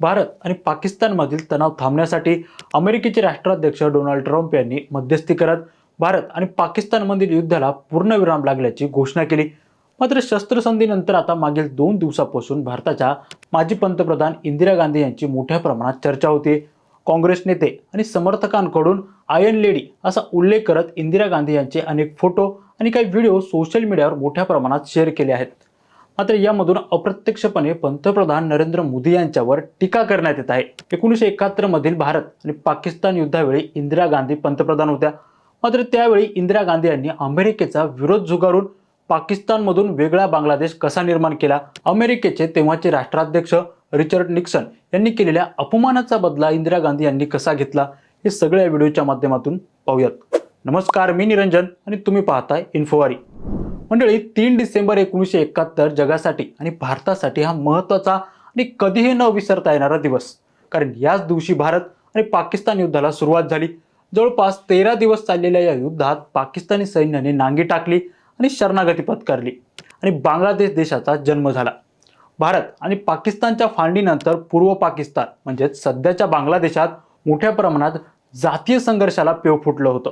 भारत आणि पाकिस्तानमधील तणाव थांबण्यासाठी अमेरिकेचे राष्ट्राध्यक्ष डोनाल्ड ट्रम्प यांनी मध्यस्थी करत भारत आणि पाकिस्तानमधील युद्धाला पूर्णविराम लागल्याची घोषणा केली. मात्र शस्त्रसंधीनंतर आता मागील दोन दिवसापासून भारताच्या माजी पंतप्रधान इंदिरा गांधी यांची मोठ्या प्रमाणात चर्चा होती. काँग्रेस नेते आणि समर्थकांकडून आयन लेडी असा उल्लेख करत इंदिरा गांधी यांचे अनेक फोटो आणि काही व्हिडिओ सोशल मीडियावर मोठ्या प्रमाणात शेअर केले आहेत. मात्र यामधून अप्रत्यक्षपणे पंतप्रधान नरेंद्र मोदी यांच्यावर टीका करण्यात येत आहे. एकोणीसशे एकाहत्तर मधील भारत आणि पाकिस्तान युद्धावेळी इंदिरा गांधी पंतप्रधान होत्या. मात्र त्यावेळी इंदिरा गांधी यांनी अमेरिकेचा विरोध झुगारून पाकिस्तानमधून वेगळा बांगलादेश कसा निर्माण केला? अमेरिकेचे तेव्हाचे राष्ट्राध्यक्ष रिचर्ड निक्सन यांनी केलेल्या अपमानाचा बदला इंदिरा गांधी यांनी कसा घेतला? हे सगळ्या व्हिडिओच्या माध्यमातून पाहूयात. नमस्कार मी निरंजन आणि तुम्ही पाहताय इन्फोवारी. मंडळी तीन डिसेंबर एकोणीसशे एकाहत्तर जगासाठी आणि भारतासाठी हा महत्त्वाचा आणि कधीही न विसरता येणारा दिवस. कारण याच दिवशी भारत आणि पाकिस्तान युद्धाला सुरुवात झाली. जवळपास तेरा दिवस चाललेल्या या युद्धात पाकिस्तानी सैन्याने नांगी टाकली आणि शरणागती पत्करली आणि बांगलादेश देशाचा जन्म झाला. भारत आणि पाकिस्तानच्या फाळणीनंतर पूर्व पाकिस्तान म्हणजेच सध्याच्या बांगलादेशात मोठ्या प्रमाणात जातीय संघर्षाला पेव फुटलं होतं.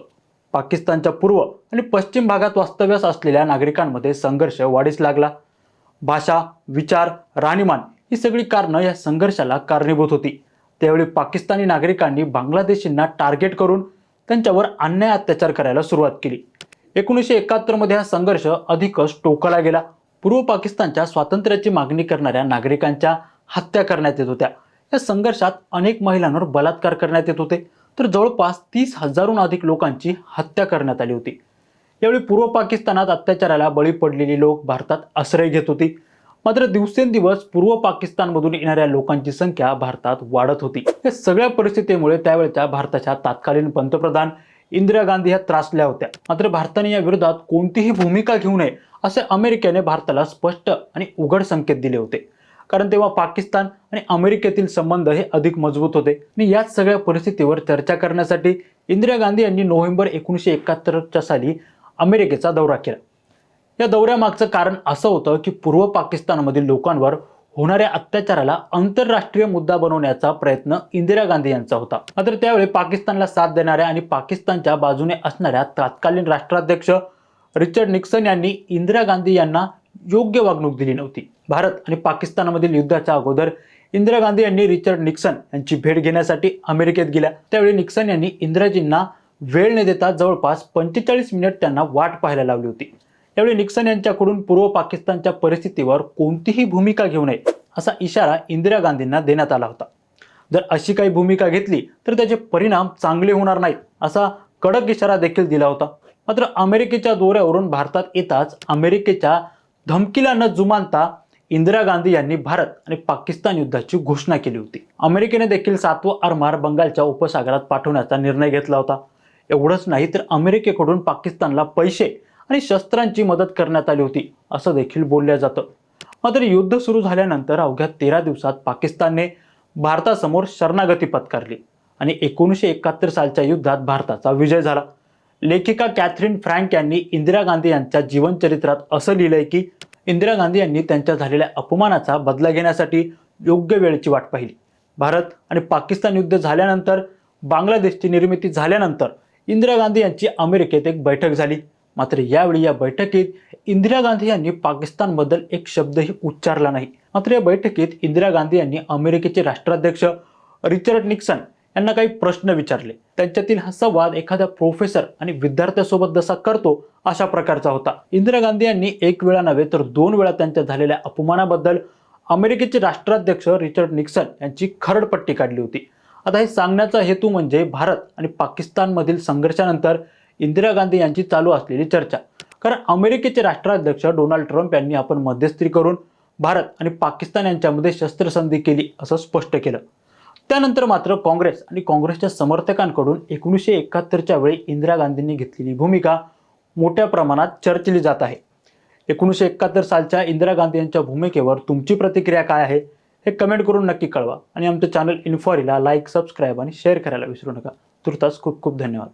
पाकिस्तानच्या पूर्व आणि पश्चिम भागात वास्तव्यास असलेल्या नागरिकांमध्ये संघर्ष वाढीस लागला. भाषा विचार राहणीमान ही सगळी कारणं या संघर्षाला कारणीभूत होती. त्यावेळी पाकिस्तानी नागरिकांनी बांगलादेशींना टार्गेट करून त्यांच्यावर अन्याय अत्याचार करायला सुरुवात केली. एकोणीसशे एकाहत्तरमध्ये हा संघर्ष अधिकच टोकाला गेला. पूर्व पाकिस्तानच्या स्वातंत्र्याची मागणी करणाऱ्या नागरिकांच्या हत्या करण्यात येत होत्या. या संघर्षात अनेक महिलांवर बलात्कार करण्यात येत होते. तर जवळपास तीस हजारहून अधिक लोकांची हत्या करण्यात आली होती. यावेळी पूर्व पाकिस्तानात अत्याचाराला बळी पडलेली लोक भारतात आश्रय घेत होती. मात्र दिवसेंदिवस पूर्व पाकिस्तानमधून येणाऱ्या लोकांची संख्या भारतात वाढत होती. या सगळ्या परिस्थितीमुळे त्यावेळच्या भारताच्या तत्कालीन पंतप्रधान इंदिरा गांधी ह्या त्रासल्या होत्या. मात्र भारताने या विरोधात कोणतीही भूमिका घेऊ नये असे अमेरिकेने भारताला स्पष्ट आणि उघड संकेत दिले होते. कारण तेव्हा पाकिस्तान आणि अमेरिकेतील संबंध हे अधिक मजबूत होते. आणि याच सगळ्या परिस्थितीवर चर्चा करण्यासाठी इंदिरा गांधी यांनी नोव्हेंबर एकोणीसशे एकाहत्तरच्या साली अमेरिकेचा दौरा केला. या दौऱ्यामागचं कारण असं होतं की पूर्व पाकिस्तानमधील लोकांवर होणाऱ्या अत्याचाराला आंतरराष्ट्रीय मुद्दा बनवण्याचा प्रयत्न इंदिरा गांधी यांचा होता. मात्र त्यावेळी पाकिस्तानला साथ देणाऱ्या आणि पाकिस्तानच्या बाजूने असणाऱ्या तत्कालीन राष्ट्राध्यक्ष रिचर्ड निक्सन यांनी इंदिरा गांधी यांना योग्य वागणूक दिली नव्हती. भारत आणि पाकिस्तानमधील युद्धाच्या अगोदर इंदिरा गांधी यांनी रिचर्ड निक्सन यांची भेट घेण्यासाठी अमेरिकेत गेल्या. त्यावेळी निक्सन यांनी इंदिराजींना वेळ न देता जवळपास पंचेचाळीस मिनिट त्यांना वाट पाहायला लावली होती. यावेळी निक्सन यांच्याकडून पूर्व पाकिस्तानच्या परिस्थितीवर कोणतीही भूमिका घेऊ नये असा इशारा इंदिरा गांधींना देण्यात आला होता. जर अशी काही भूमिका घेतली तर त्याचे परिणाम चांगले होणार नाहीत असा कडक इशारा देखील दिला होता. मात्र अमेरिकेच्या दौऱ्यावरून भारतात येताच अमेरिकेच्या धमकीला न जुमानता इंदिरा गांधी यांनी भारत आणि पाकिस्तान युद्धाची घोषणा केली होती. अमेरिकेने देखील सातवा आरमार बंगालच्या उपसागरात पाठवण्याचा निर्णय घेतला होता. एवढंच नाही तर अमेरिकेकडून पाकिस्तानला पैसे आणि शस्त्रांची मदत करण्यात आली होती असं देखील बोललं जातं. मात्र युद्ध सुरू झाल्यानंतर अवघ्या तेरा दिवसात पाकिस्तानने भारतासमोर शरणागती पत्करली आणि एकोणीसशे एकाहत्तर सालच्या युद्धात भारताचा विजय झाला. लेखिका कॅथरीन फ्रँक यांनी इंदिरा गांधी यांच्या जीवनचरित्रात असं लिहिलंय की इंदिरा गांधी यांनी त्यांच्या झालेल्या अपमानाचा बदला घेण्यासाठी योग्य वेळेची वाट पाहिली. भारत आणि पाकिस्तान युद्ध झाल्यानंतर बांगलादेशची निर्मिती झाल्यानंतर इंदिरा गांधी यांची अमेरिकेत एक बैठक झाली. मात्र यावेळी या बैठकीत इंदिरा गांधी यांनी पाकिस्तानबद्दल एक शब्दही उच्चारला नाही. मात्र या बैठकीत इंदिरा गांधी यांनी अमेरिकेचे राष्ट्राध्यक्ष रिचर्ड निक्सन यांना काही प्रश्न विचारले. त्यांच्यातील हा संवाद एखाद्या प्रोफेसर आणि विद्यार्थ्यासोबत जसा करतो अशा प्रकारचा होता. इंदिरा गांधी यांनी एक वेळा नव्हे तर दोन वेळा त्यांच्या झालेल्या अपमानाबद्दल अमेरिकेचे राष्ट्राध्यक्ष रिचर्ड निक्सन यांची खरडपट्टी काढली होती. आता हे सांगण्याचा हेतू म्हणजे भारत आणि पाकिस्तानमधील संघर्षानंतर इंदिरा गांधी यांची चालू असलेली चर्चा. कारण अमेरिकेचे राष्ट्राध्यक्ष डोनाल्ड ट्रम्प यांनी आपण मध्यस्थी करून भारत आणि पाकिस्तान यांच्यामध्ये शस्त्रसंधी केली असं स्पष्ट केलं. त्यानंतर मात्र काँग्रेस आणि काँग्रेसच्या समर्थकांकडून एकोणीसशे एकाहत्तरच्या वेळी इंदिरा गांधींनी घेतलेली भूमिका मोठ्या प्रमाणात चर्चिली जात आहे. एकोणीसशे एकाहत्तर सालच्या इंदिरा गांधी यांच्या भूमिकेवर तुमची प्रतिक्रिया काय आहे हे कमेंट करून नक्की कळवा. आणि आमचं चॅनल इन्फॉरीला लाईक सबस्क्राईब आणि शेअर करायला विसरू नका. तुर्तास खूप खूप धन्यवाद.